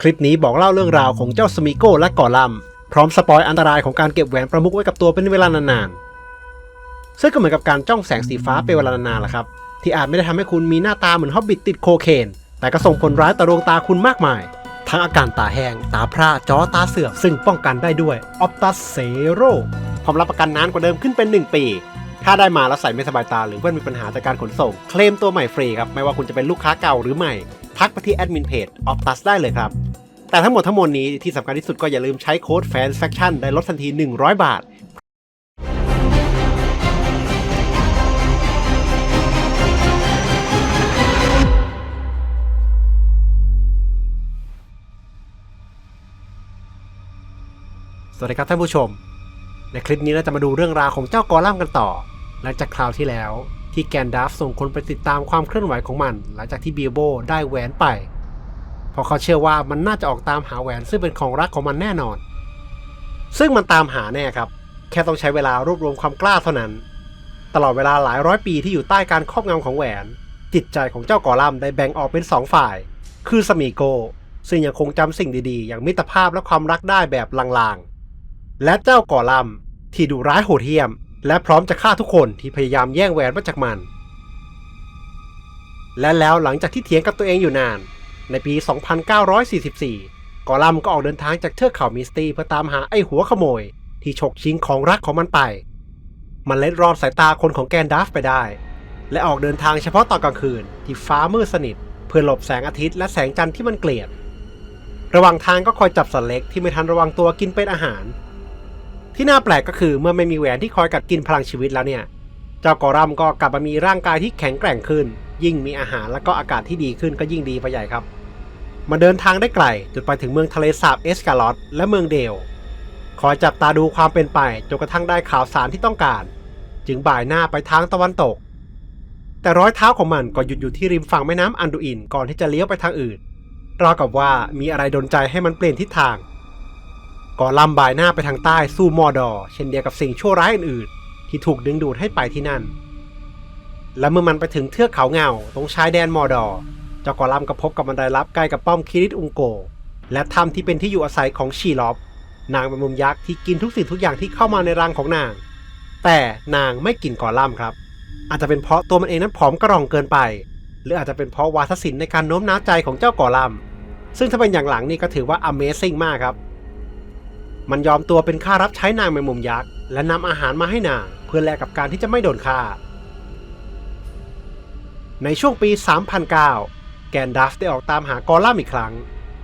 คลิปนี้บอกเล่าเรื่องราวของเจ้าสมิโก้และกอลัมพร้อมสปอยอันตรายของการเก็บแหวนประมุขไว้กับตัวเป็นเวลานานๆ ซึ่งก็เหมือนกับการจ้องแสงสีฟ้าเป็นเวลานานๆแหละครับ ที่อาจไม่ได้ทำให้คุณมีหน้าตาเหมือนฮอบบิทติดโคเคน แต่ก็ส่งผลร้ายต่อดวงตาคุณมากมาย ทั้งอาการตาแห้ง ตาพร่าจอตาเสื่อมซึ่งป้องกันได้ด้วยออปตัสเซโรพร้อมรับประกันนานกว่าเดิมขึ้นเป็น 1 ปี ถ้าได้มาแล้วใส่ไม่สบายตาหรือว่ามีปัญหาจากการขนส่ง เคลมตัวใหม่ฟรีครับ ไม่ว่าคุณจะเป็นลูกค้าเก่าหรือใหม่ ทักไปที่แอดมินเพจ Optus ได้เลยครับ แต่ทั้งหมดทั้งมวลนี้ที่สำคัญที่สุดก็อย่าลืมใช้โค้ด FANSFACTION ได้ลดทันที 100 บาทสวัสดีครับท่านผู้ชม ในคลิปนี้เราจะมาดูเรื่องราวของเจ้ากอลัมกันต่อ หลังจากคราวที่แล้ว ที่แกนดัฟส่งคนไปติดตามความเคลื่อนไหวของมัน หลังจากที่บิลโบได้แหวนไป เพราะเขาเชื่อว่ามันน่าจะออกตามหาแหวนซึ่งเป็นของรักของมันแน่นอน ซึ่งมันตามหาแน่ครับ แค่ต้องใช้เวลารวบรวมความกล้าเท่านั้น ตลอดเวลาหลายร้อยปีที่อยู่ใต้การครอบงำของแหวน จิตใจของเจ้ากอลัมได้แบ่งออกเป็นสองฝ่าย คือสมีโก ซึ่งยังคงจำสิ่งดีๆ อย่างมิตรภาพและความรักได้แบบลางๆ และเจ้ากอลัมที่ดุร้ายโหดเหี้ยม และพร้อมจะฆ่าทุกคนที่พยายามแย่งแหวนมาจากมัน และแล้วหลังจากที่เถียงกับตัวเองอยู่นาน ในปี 2944 กอลัมก็ออกเดินทางจากเทือกเขามิสตี้เพื่อตามหาไอ้หัวขโมย ที่ฉกชิงของรักของมันไป มันเล็ดรอดสายตาคนของแกนดัฟไปได้ และออกเดินทางเฉพาะตอนกลางคืนที่ฟ้ามืดสนิท เพื่อหลบแสงอาทิตย์และแสงจันทร์ที่มันเกลียด ระหว่างทางก็คอยจับสัตว์เล็กที่ไม่ทันระวังตัวกินเป็นอาหาร ที่น่าแปลกก็คือเมื่อไม่มีแหวนที่คอยกัดกินพลังชีวิตแล้วเนี่ยเจ้ากอรัมก็กลับมามีร่างกายที่แข็งแกร่งขึ้น ยิ่งมีอาหารและก็อากาศที่ดีขึ้นก็ยิ่งดีไปใหญ่ครับ มาเดินทางได้ไกลจนไปถึงเมืองทะเลสาบเอสกาลอตและเมืองเดลคอยจับตาดูความเป็นไปจนกระทั่งได้ข่าวสารที่ต้องการ จึงบ่ายหน้าไปทางตะวันตก แต่ร้อยเท้าของมันก็หยุดอยู่ที่ริมฝั่งแม่น้ำอันดูอินก่อนที่จะเลี้ยวไปทางอื่นราวกับว่ามีอะไรดนใจให้มันเปลี่ยนทิศทางก่อลำบ่ายหน้าไปทางใต้สู่มอดอร์เช่นเดียวกับสิ่งชั่วร้ายอื่นๆ ที่ถูกดึงดูดให้ไปที่นั่น และเมื่อมันไปถึงเทือกเขาเงาตรงชายแดนมอดอร์ เจ้ากอลัมก็พบกับบันไดลับใกล้กับป้อมคิริตอุงโก และถ้ำที่เป็นที่อยู่อาศัยของชีลอฟนางเป็นมุมยักษ์ที่กินทุกสิ่งทุกอย่างที่เข้ามาในรังของนาง แต่นางไม่กินกอลัมครับ อาจจะเป็นเพราะตัวมันเองนั้นผอมกระรองเกินไป หรืออาจจะเป็นเพราะวาทศิลป์ในการโน้มน้าวใจของเจ้ากอลัมซึ่งถ้าเป็นอย่างหลังนี่ก็ถือว่า Amazing มากครับ มันยอมตัวเป็นข้ารับใช้นางแมงมุมยักษ์ และนำอาหารมาให้นางเพื่อแลกกับการที่จะไม่โดนฆ่า ในช่วงปี 3009 แกนดัฟได้ออกตามหากอลัมอีกครั้ง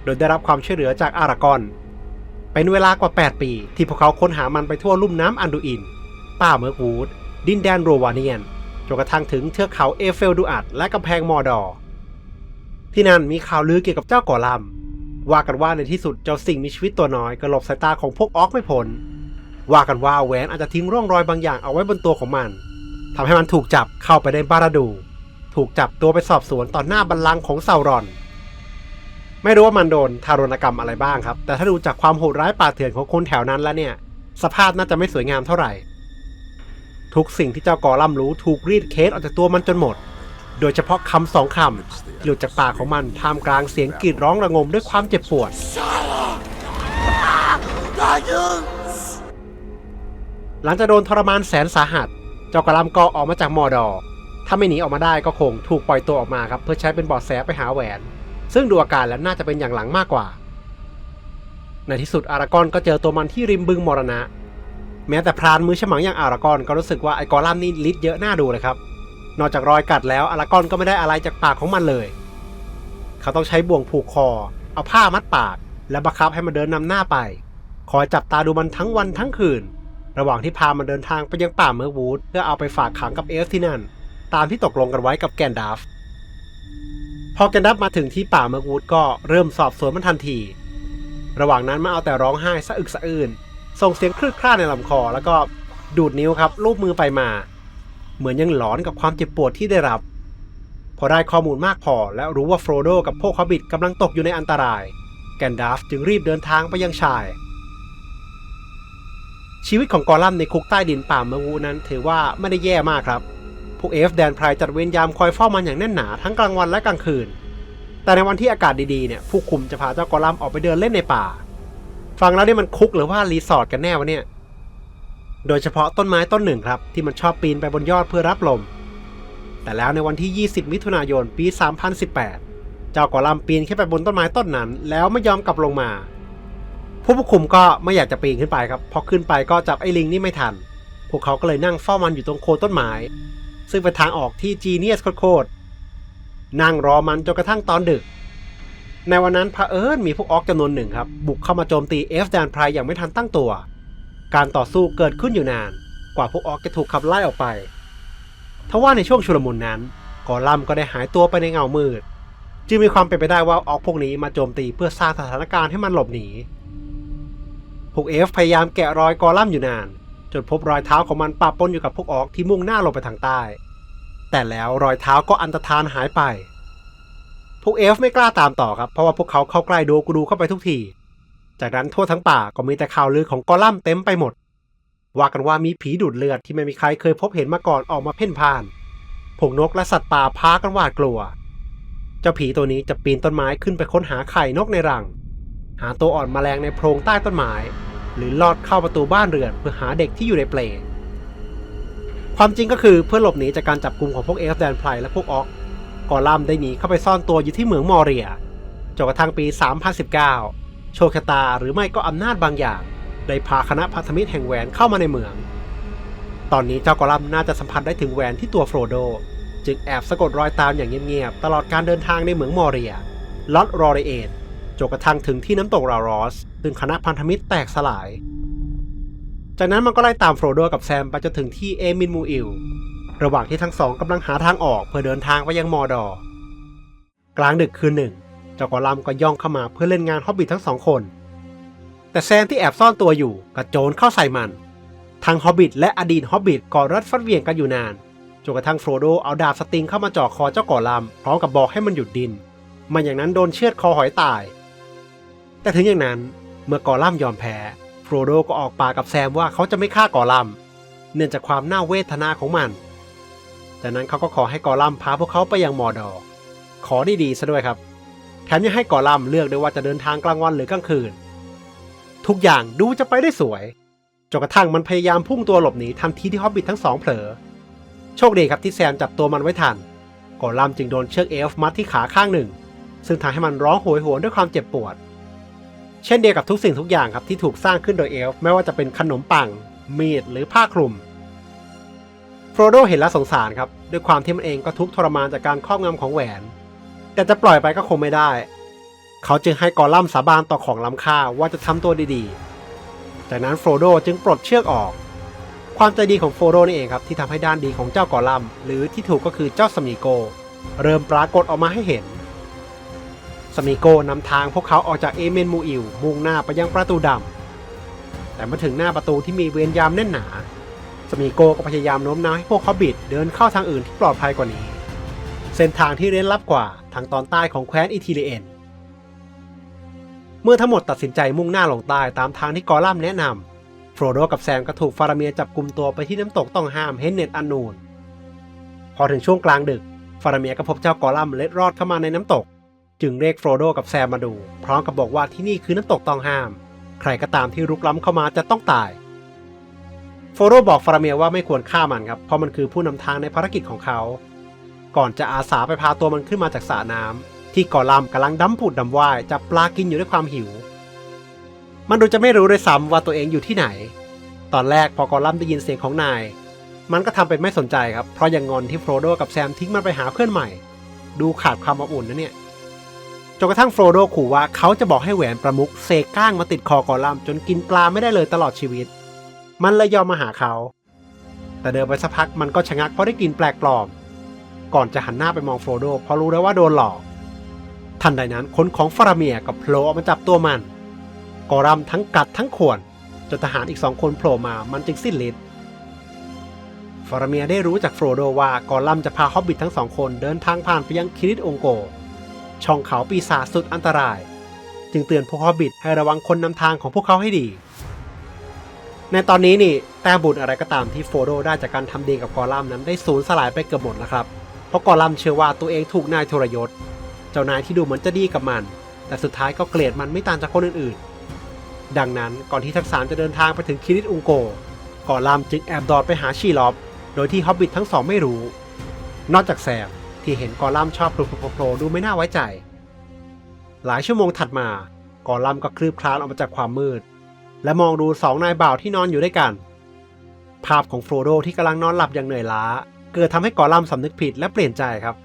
โดยได้รับความช่วยเหลือจากอารากอน เป็นเวลากว่า 8 ปี ที่พวกเขาค้นหามันไปทั่วลุ่มน้ำอันดูอิน ป่าเมิร์กวูด ดินแดนโรวาเนียน จนกระทั่งถึงเทือกเขาเอเฟลดูอัดและกำแพงมอร์ดอที่นั่นมีข่าวลือเกี่ยวกับเจ้ากอลัม ว่ากันว่าในที่สุดเจ้าสิ่งมีชีวิตตัวน้อยก็หลบสายตาของพวกออกไม่พ้น ว่ากันว่าแหวนอาจจะทิ้งร่องรอยบางอย่างเอาไว้บนตัวของมันทำให้มันถูกจับเข้าไปในบาราดู ถูกจับตัวไปสอบสวนต่อหน้าบัลลังก์ของซารอน ไม่รู้ว่ามันโดนทารุณกรรมอะไรบ้างครับ แต่ถ้าดูจากความโหดร้ายป่าเถื่อนของคนแถวนั้นแล้วเนี่ย สภาพน่าจะไม่สวยงามเท่าไหร่ ทุกสิ่งที่เจ้ากอลัมรู้ถูกรีดเคสออกจากตัวมันจนหมด โดยเฉพาะคำสองคำหลุดจากปากของมันท่ามกลางเสียงกรีดร้องระงมด้วยความเจ็บปวดหลังจากโดนทรมานแสนสาหัส เจ้ากระลำก็ออกมาจากมอดอร์ ถ้าไม่หนีออกมาได้ก็คงถูกปล่อยตัวออกมาครับเพื่อใช้เป็นเบอดแสไปหาแหวน ซึ่งดูอาการแล้วน่าจะเป็นอย่างหลังมากกว่า ในที่สุดอารากอนก็เจอตัวมันที่ริมบึงมรณะ แม้แต่พรานมือฉมังอย่างอารากอนก็รู้สึกว่าไอ้กอลัมนี่ลิดเยอะหน้าดูเลยครับ นอกจากรอยกัดแล้วอารากอนก็ไม่ได้อะไรจากปากของมันเลย เขาต้องใช้บ่วงผูกคอ เอาผ้ามัดปาก และบังคับให้มันเดินนำหน้าไป คอยจับตาดูมันทั้งวันทั้งคืน ระหว่างที่พามันเดินทางไปยังป่าเมอร์วูดเพื่อเอาไปฝากขังกับเอฟที่นั่น ตามที่ตกลงกันไว้กับแกนดัฟพอแกนดัฟมาถึงที่ป่าเมอร์วูดก็เริ่มสอบสวนมันทันที ระหว่างนั้นมันเอาแต่ร้องไห้สะอึกสะอื้นส่งเสียงคลืดคร่าในลำคอ แล้วก็ดูดนิ้วครับลูบมือไปมา เหมือนยังหลอนกับความเจ็บปวดที่ได้รับ พอได้ข้อมูลมากพอและรู้ว่าโฟรโดกับพวกฮอบบิทกำลังตกอยู่ในอันตราย แกนดัฟจึงรีบเดินทางไปยังชาย ชีวิตของกอลัมในคุกใต้ดินป่าเมืองวูนั้นถือว่าไม่ได้แย่มากครับ พวกเอฟแดนพรายจัดเวรยามคอยเฝ้ามันอย่างแน่นหนาทั้งกลางวันและกลางคืน แต่ในวันที่อากาศดีๆเนี่ยผู้คุมจะพาเจ้ากอลัมออกไปเดินเล่นในป่า ฟังแล้วนี่มันคุกหรือว่ารีสอร์ทกันแน่วะเนี่ย โดยเฉพาะต้นไม้ต้นหนึ่งครับ ที่มันชอบปีนไปบนยอดเพื่อรับลม แต่แล้วในวันที่ 20 มิถุนายนปี 3018 เจ้ากอลัมปีนขึ้นไปบนต้นไม้ต้นนั้น แล้วไม่ยอมกลับลงมา ผู้ควบคุมก็ไม่อยากจะปีนขึ้นไปครับพอขึ้นไปก็จับไอ้ลิงนี่ไม่ทัน พวกเขาก็เลยนั่งเฝ้ามันอยู่ตรงโคนต้นไม้ ซึ่งเป็นทางออกที่จีเนียสโคตรนั่งรอมันจนกระทั่งตอนดึก ในวันนั้นพระเอิญมีพวกออกจำนวนหนึ่งครับ บุกเข้ามาโจมตีเอฟแดนไพรอย่างไม่ทันตั้งตัว การต่อสู้เกิดขึ้นอยู่นาน กว่าพวกออกจะถูกขับไล่ออกไปทว่าในช่วงชุลมุนนั้นกอลัมก็ได้หายตัวไปในเงามืด จึงมีความเป็นไปได้ว่าออกพวกนี้มาโจมตีเพื่อสร้างสถานการณ์ให้มันหลบหนีพวกเอฟพยายามแกะรอยกอลัมอยู่นาน จนพบรอยเท้าของมันปะปนอยู่กับพวกออกที่มุ่งหน้าลงไปทางใต้ แต่แล้วรอยเท้าก็อันตรธานหายไป พวกเอฟไม่กล้าตามต่อครับเพราะว่าพวกเขาเข้าใกล้โดกูดูเข้าไปทุกที จากนั้นทั่วทั้งป่าก็มีแต่ข่าวลือของกอลัมเต็มไปหมด ว่ากันว่ามีผีดูดเลือดที่ไม่มีใครเคยพบเห็นมาก่อนออกมาเพ่นพ่านพวกนกและสัตว์ป่าพากันหวาดกลัว เจ้าผีตัวนี้จะปีนต้นไม้ขึ้นไปค้นหาไข่นกในรัง หาตัวอ่อนแมลงในโพรงใต้ต้นไม้ หรือลอดเข้าประตูบ้านเรือนเพื่อหาเด็กที่อยู่ในเปลความจริงก็คือเพื่อหลบหนีจากการจับกลุ่มของพวกเอฟแดนไพรและพวกออกกอลัมได้หนีเข้าไปซ่อนตัวอยู่ที่เหมืองมอเรียจนกระทั่งปี 3019 โชคชะตาหรือไม่ก็อำนาจบางอย่าง ได้พาคณะพันธมิตรแห่งแหวนเข้ามาในเมือง ตอนนี้เจ้ากอลัมน่าจะสัมผัสได้ถึงแหวนที่ตัวโฟโด จึงแอบสะกดรอยตามอย่างเงียบๆ ตลอดการเดินทางในเหมืองมอเรียลอตรอเรเอนจนกระทั่งถึงที่น้ำตกรารอสึงคณะพันธมิตรแตกสลาย จากนั้นมันก็ไล่ตามโฟรโดกับแซมไปจนถึงที่เอมินมูอิล ระหว่างที่ทั้งสองกำลังหาทางออกเพื่อเดินทางไปยังมอดอ์กลางดึกคืนหนึ่งเจ้ากอลัมก็ย่องเข้ามาเพื่อเล่นงานฮอบบิททั้งสองคน แต่แซมที่แอบซ่อนตัวอยู่กระโจนเข้าใส่มัน ทั้งฮอบบิทและอดีตฮอบบิทก่อรัดฟัดเวียงกันอยู่นานจนกระทั่งโฟรโดเอาดาบสติงเข้ามาจ่อคอเจ้ากอลัมพร้อมกับบอกให้มันหยุดดินมันอย่างนั้นโดนเชือดคอหอยตาย แต่ถึงอย่างนั้น เมื่อกอลัมยอมแพ้โฟรโดก็ออกปากกับแซมว่าเขาจะไม่ฆ่ากอลัมเนื่องจากความน่าเวทนาของมันจากนั้นเขาก็ขอให้กอลัมพาพวกเขาไปยังมอดอขอด้ดีซะด้วยครับแถมยังให้กอลัมเลือกด้วยว่าจะเดินทางกลางวันหรือกลางคืน ทุกอย่างดูจะไปได้สวยจนกระทั่งมันพยายามพุ่งตัวหลบหนีทันทีที่ฮอบบิททั้งสองเผลอ โชคดีครับที่แซมจับตัวมันไว้ทันกอลัมจึงโดนเชือกเอลฟ์มัดที่ขาข้างหนึ่ง ซึ่งทำให้มันร้องโหยหวนด้วยความเจ็บปวด เช่นเดียวกับทุกสิ่งทุกอย่างครับที่ถูกสร้างขึ้นโดยเอลฟ์ไม่ว่าจะเป็นขนมปัง มีด หรือผ้าคลุมโฟรโดเห็นแล้วสงสารครับ ด้วยความที่มันเองก็ทุกทรมานจากการครอบงำของแหวน แต่จะปล่อยไปก็คงไม่ได้ เขาจึงให้กอลัมสาบานต่อของล้ำค่าว่าจะทำตัวดีๆ จากนั้นโฟรโดจึงปลดเชือกออก ความใจดีของโฟรโดนี่เองครับที่ทำให้ด้านดีของเจ้ากอลัมหรือที่ถูกก็คือเจ้าสมีโก เริ่มปรากฏออกมาให้เห็น สมีโกนำทางพวกเขาออกจากเอเมนมูอิลมุ่งหน้าไปยังประตูดำ แต่มาถึงหน้าประตูที่มีเวรยามแน่นหนา สมีโกก็พยายามโน้มน้าวให้พวกเขาบิดเดินเข้าทางอื่นที่ปลอดภัยกว่านี้ เส้นทางที่เร้นลับกว่าทางตอนใต้ของแคว้นอิทิเลเอน เมื่อทั้งหมดตัดสินใจมุ่งหน้าลงใต้ตามทางที่กอลัมแนะนำโฟรโดกับแซมก็ถูกฟาราเมียจับกลุ่มตัวไปที่น้ำตกต้องห้ามเฮนเนตอันนูน พอถึงช่วงกลางดึก ฟาราเมียก็พบเจ้ากอลัมเล็ดรอดเข้ามาในน้ำตก จึงเรียกโฟรโดกับแซมมาดู พร้อมกับบอกว่าที่นี่คือน้ำตกต้องห้าม ใครก็ตามที่รุกล้ำเข้ามาจะต้องตาย โฟโรบอกฟาราเมียว่าไม่ควรฆ่ามันครับ เพราะมันคือผู้นำทางในภารกิจของเขา ก่อนจะอาสาไปพาตัวมันขึ้นมาจากสระน้ำที่กอลัมกำลังดำผุดดำว่ายจับปลากินอยู่ด้วยความหิว มันดูจะไม่รู้ด้วยซ้ำว่าตัวเองอยู่ที่ไหน ตอนแรกพอกอลัมได้ยินเสียงของนาย มันก็ทำเป็นไม่สนใจครับ เพราะยังงอนที่โฟโดกับแซมทิ้งมันไปหาเพื่อนใหม่ ดูขาดความอบอุ่นนะเนี่ย จนกระทั่งโฟโดขู่ว่าเขาจะบอกให้แหวนประมุกเซก้างมาติดคอกอลัมจนกินปลาไม่ได้เลยตลอดชีวิต มันเลยยอมมาหาเขา แต่เดินไปสักพักมันก็ชะงักเพราะได้กลินแปลกปลอม ก่อนจะหันหน้าไปมองโฟโดเพราะรู้แล้วว่าโดนหลอก ทันใดนั้นคนของฟาราเมียกับโผล่ออกมาจับตัวมัน กอรัมทั้งกัดทั้งข่วนจนทหารอีกสองคนโผล่มามันจึงสิ้นฤทธิ์ฟาราเมียได้รู้จากโฟโดว่ากอลัมจะพาฮอบบิททั้งสองคนเดินทางผ่านไปยังคิริตองโก ช่องเขาปีศาจสุดอันตราย จึงเตือนพวกฮอบบิทให้ระวังคนนำทางของพวกเขาให้ดี ในตอนนี้นี่แต้มบุญอะไรก็ตามที่โฟโดได้จากการทำดีกับกอลัมนั้นได้สูญสลายไปเกือบหมดแล้วครับ เพราะกอลัมเชื่อว่าตัวเองถูกนายทรยศ เจ้านายที่ดูเหมือนจะดีกับมัน แต่สุดท้ายก็เกลียดมันไม่ต่างจากคนอื่นๆ ดังนั้นก่อนที่ทั้งสามจะเดินทางไปถึงคิริตอุงโกกอลัมจึงแอบดอดไปหาชีลอฟโดยที่ฮอบบิททั้งสองไม่รู้ นอกจากแซม ที่เห็นกอลัมชอบโผล่ๆดูไม่น่าไว้ใจ หลายชั่วโมงถัดมา กอลัมก็คลืบคลานออกมาจากความมืด และมองดูสองนายบ่าวที่นอนอยู่ด้วยกัน ภาพของโฟโดที่กำลังนอนหลับอย่างเหนื่อยล้า เกิดทำให้กอลัมสำนึกผิดและเปลี่ยนใจครับ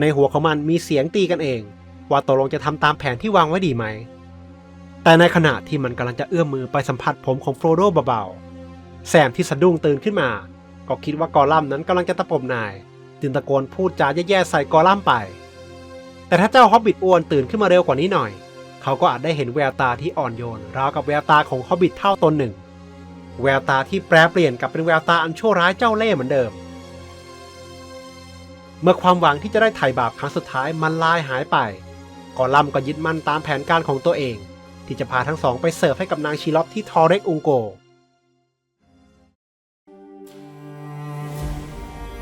ในหัวของมันมีเสียงตีกันเอง ว่าตกลงจะทำตามแผนที่วางไว้ดีไหม แต่ในขณะที่มันกำลังจะเอื้อมมือไปสัมผัสผมของโฟโดเบาๆแซมที่สะดุ้งตื่นขึ้นมา ก็คิดว่ากอลัมนั้นกำลังจะตะปบนาย จึงตะโกนพูดจาแย่ๆใส่กอลัมไป แต่ถ้าเจ้าฮอบบิทอ้วนตื่นขึ้นมาเร็วกว่านี้หน่อย เขาก็อาจได้เห็นแววตาที่อ่อนโยนราวกับแววตาของฮอบบิทเท่าตนหนึ่ง แววตาที่แปรเปลี่ยนกลับเป็นแววตาอันชั่วร้ายเจ้าเล่ห์เหมือนเดิม เมื่อความหวังที่จะได้ไถ่บาปครั้งสุดท้ายมันลายหายไป กอลัมก็ยึดมั่นตามแผนการของตัวเอง ที่จะพาทั้งสองไปเสิร์ฟให้กับนางชีลอฟที่ทอเร็กอุงโก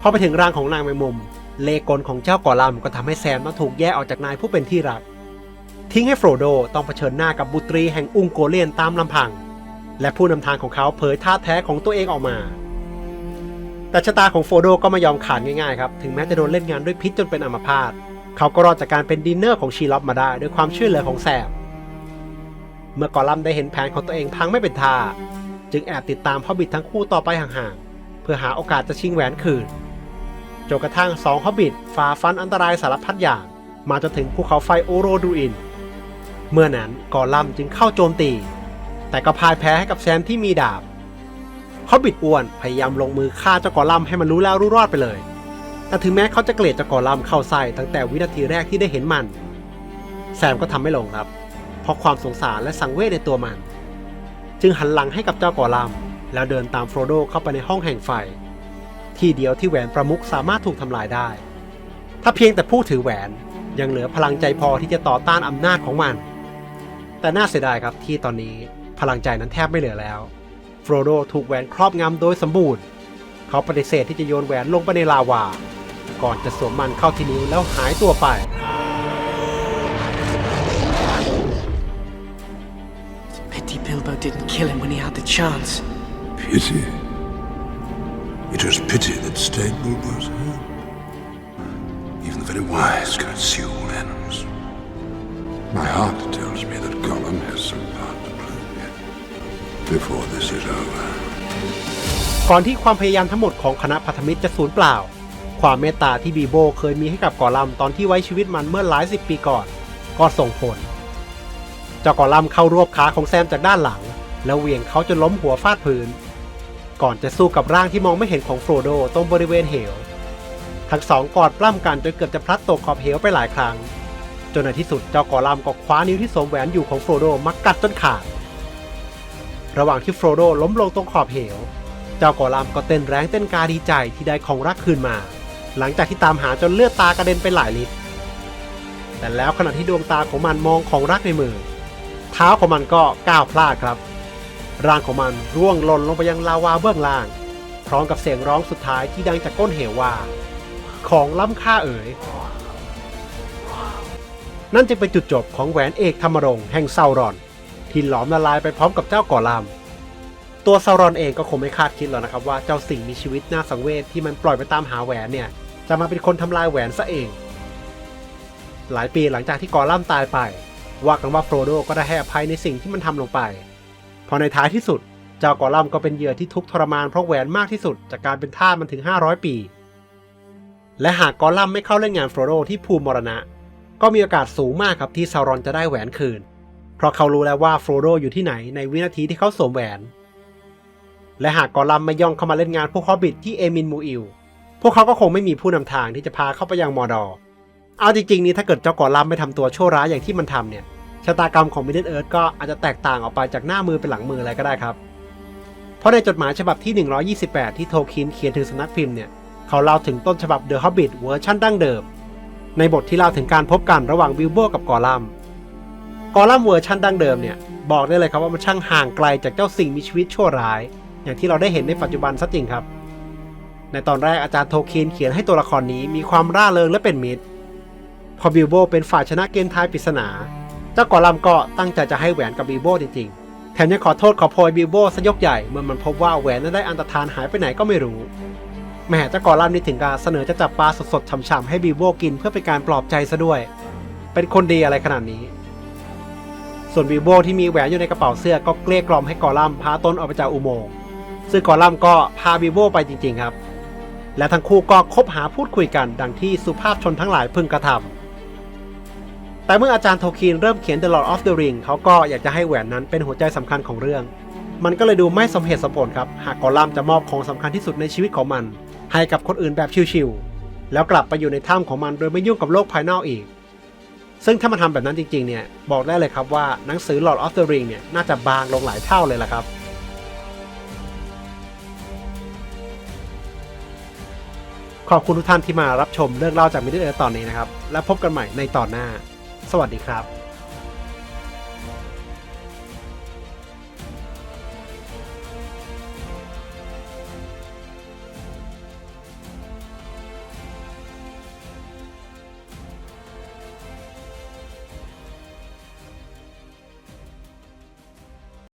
พอไปถึงร่างของนางแมงมุม เลกลของเจ้ากอลัมก็ทำให้แซมต้องถูกแยกออกจากนายผู้เป็นที่รัก ทิ้งให้โฟรโดต้องเผชิญหน้ากับบุตรีแห่งอุงโกเลียนตามลำพัง และผู้นำทางของเขาเผยท่าแท้ของตัวเองออกมา แต่ชะตาของโฟโดก็ไม่ยอมขาดง่ายๆครับ ถึงแม้จะโดนเล่นงานด้วยพิษจนเป็นอัมพาตเขาก็รอดจากการเป็นดินเนอร์ของชีล็อปมาได้ด้วยความช่วยเหลือของแซมเมื่อกอลัมได้เห็นแผนของตัวเองพังไม่เป็นท่า จึงแอบติดตามฮอบบิททั้งคู่ต่อไปห่างๆ เพื่อหาโอกาสจะชิงแหวนคืน จนกระทั่งสองฮอบบิทฝ่าฟันอันตรายสารพัดอย่าง มาจนถึงภูเขาไฟโอโรดูอิน เมื่อนั้นกอลัมจึงเข้าโจมตี แต่ก็พ่ายแพ้ให้กับแซมที่มีดาบฮอบบิทอ้วนพยายามลงมือฆ่าเจ้ากอลัมให้มันรู้แล้วรู้รอดไปเลย แต่ถึงแม้เขาจะเกลียดเจ้ากอลัมเข้าไส้ตั้งแต่วินาทีแรกที่ได้เห็นมัน แซมก็ทำไม่ลงครับ เพราะความสงสารและสังเวชในตัวมัน จึงหันหลังให้กับเจ้ากอลัมแล้วเดินตามโฟรโดเข้าไปในห้องแห่งไฟ ที่เดียวที่แหวนประมุขสามารถถูกทำลายได้ ถ้าเพียงแต่ผู้ถือแหวนยังเหลือพลังใจพอที่จะต่อต้านอำนาจของมัน แต่น่าเสียดายครับที่ตอนนี้พลังใจนั้นแทบไม่เหลือแล้วโฟรโดถูกแหวนครอบงำโดยสมบูรณ์ เขาปฏิเสธที่จะโยนแหวนลงไปในลาวา ก่อนจะสวมมันเข้าที่นิ้วแล้วหายตัวไป Pity Bilbo didn't kill him when he had the chance. Pity. It was pity that stayed Bilbo's hand. Even the very wise can eschew ends. My heart tells me that Gollum has some part to play yet. Before this is over. ก่อนที่ความพยายามทั้งหมดของคณะพันธมิตรจะสูญเปล่า ความเมตตาที่บีโบเคยมีให้กับกอลัมตอนที่ไว้ชีวิตมันเมื่อหลายสิบปีก่อน ก็ส่งผล เจ้ากอลัมเข้ารวบขาของแซมจากด้านหลัง แล้วเหวี่ยงเขาจนล้มหัวฟาดพื้น ก่อนจะสู้กับร่างที่มองไม่เห็นของโฟโดตรงบริเวณเหว ทั้งสองกอดปล้ำกันจนเกือบจะพลัดตกขอบเหวไปหลายครั้ง จนในที่สุดเจ้ากอลัมก็คว้านิ้วที่สวมแหวนอยู่ของโฟโดมากัดจนขาด ระหว่างที่โฟโดล้มลงตรงขอบเหว เจ้ากอลัมก็เต้นแรงเต้นกาดีใจที่ได้ของรักคืนมา หลังจากที่ตามหาจนเลือดตากระเด็นไปหลายลิตร แต่แล้วขณะที่ดวงตาของมันมองของรักในมือ เท้าของมันก็ก้าวพลาดครับ ร่างของมันร่วงหล่นลงไปยังลาวาเบื้องล่าง พร้อมกับเสียงร้องสุดท้ายที่ดังจากก้นเหวว่า ของล้ำค่าเอ๋ย นั่นจึงเป็นจุดจบของแหวนเอกธรรมรงแห่งเซารอน ที่หลอมละลายไปพร้อมกับเจ้าก่อลัมตัวเซารอนเองก็คงไม่คาดคิดหรอกนะครับว่าเจ้าสิ่งมีชีวิตน่าสังเวชที่มันปล่อยไปตามหาแหวนเนี่ยจะมาเป็นคนทำลายแหวนซะเอง หลายปีหลังจากที่กอลัมตายไป ว่ากันว่าโฟรโดก็ได้ให้อภัยในสิ่งที่มันทำลงไป พอในท้ายที่สุด เจ้ากอลัมก็เป็นเหยื่อที่ทุกข์ทรมานเพราะแหวนมากที่สุดจากการเป็นทาสมันถึง 500 ปี และหากกอลัมไม่เข้าเล่นงานโฟรโดที่ภูมิมรณะ ก็มีโอกาสสูงมากครับที่ซารอนจะได้แหวนคืน เพราะเขารู้แล้วว่าโฟรโดอยู่ที่ไหนในวินาทีที่เขาสวมแหวน และหากกอลัมไม่ย่องเข้ามาเล่นงานพวกฮอบบิทที่เอมินมูอิลพวกเขาก็คงไม่มีผู้นำทางที่จะพาเข้าไปยังมอร์ดอเอาจริงๆนี่ถ้าเกิดเจ้ากอลัมไม่ทำตัวชั่วร้ายอย่างที่มันทำเนี่ย ชะตากรรมของมิดเดิลเอิร์ธก็อาจจะแตกต่างออกไปจากหน้ามือเป็นหลังมืออะไรก็ได้ครับ เพราะในจดหมายฉบับที่ 128 ที่โทคินเขียนถึงสำนักพิมพ์เนี่ยเขาเล่าถึงต้นฉบับ The Hobbit เวอร์ชันดั้งเดิม ในบทที่เล่าถึงการพบกันระหว่างบิลโบกับกอลัมกอลัมเวอร์ชันดั้งเดิมเนี่ยบอกได้เลยครับว่ามันช่างห่างไกลจากเจ้าสิ่งมีชีวิตชั่วร้าย อย่างที่เราได้เห็นในปัจจุบันซะจริงครับ ในตอนแรกอาจารย์โทคินเขียนให้ตัวละครนี้มีความร่าเริงและเป็นมิตร พอบิลโบเป็นฝ่ายชนะเกมทายปริศนา เจ้ากอลัมก็ตั้งใจจะให้แหวนกับบิลโบจริงๆ แถมยังขอโทษขอโพยบิลโบซะยกใหญ่เมื่อมันพบว่าแหวนนั้นได้อันตรธานหายไปไหนก็ไม่รู้แหม่เจ้ากอลัมนี่ถึงการเสนอจะจับปลาสดๆฉ่ำๆให้บิลโบกินเพื่อเป็นการปลอบใจซะด้วย เป็นคนดีอะไรขนาดนี้ ส่วนบิลโบที่มีแหวนอยู่ในกระเป๋าเสื้อก็เกลี้ยกล่อมให้กอลัมพาตนออกไปจากอุโมงค์ซึ่งกอลัมก็พาบิลโบไปจริงๆครับ และทั้งคู่ก็คบหาพูดคุยกันดังที่สุภาพชนทั้งหลายพึงกระทำ แต่เมื่ออาจารย์โทคีนเริ่มเขียน The Lord of the Ring เขาก็อยากจะให้แหวนนั้นเป็นหัวใจสำคัญของเรื่อง มันก็เลยดูไม่สมเหตุสมผลครับ หากกอลัมจะมอบของสำคัญที่สุดในชีวิตของมัน ให้กับคนอื่นแบบชิวๆ แล้วกลับไปอยู่ในถ้ำของมันโดยไม่ยุ่งกับโลกภายนอกอีก ซึ่งถ้ามันทำแบบนั้นจริงๆ เนี่ย บอกได้เลยครับว่าหนังสือ Lord of the Ring เนี่ยน่าจะบางลงหลายเท่าเลยล่ะครับขอบคุณทุกท่านที่มารับชมเรื่องเล่าจากมิดเดิลตอนนี้นะครับ และพบกันใหม่ในตอนหน้า สวัสดีครับ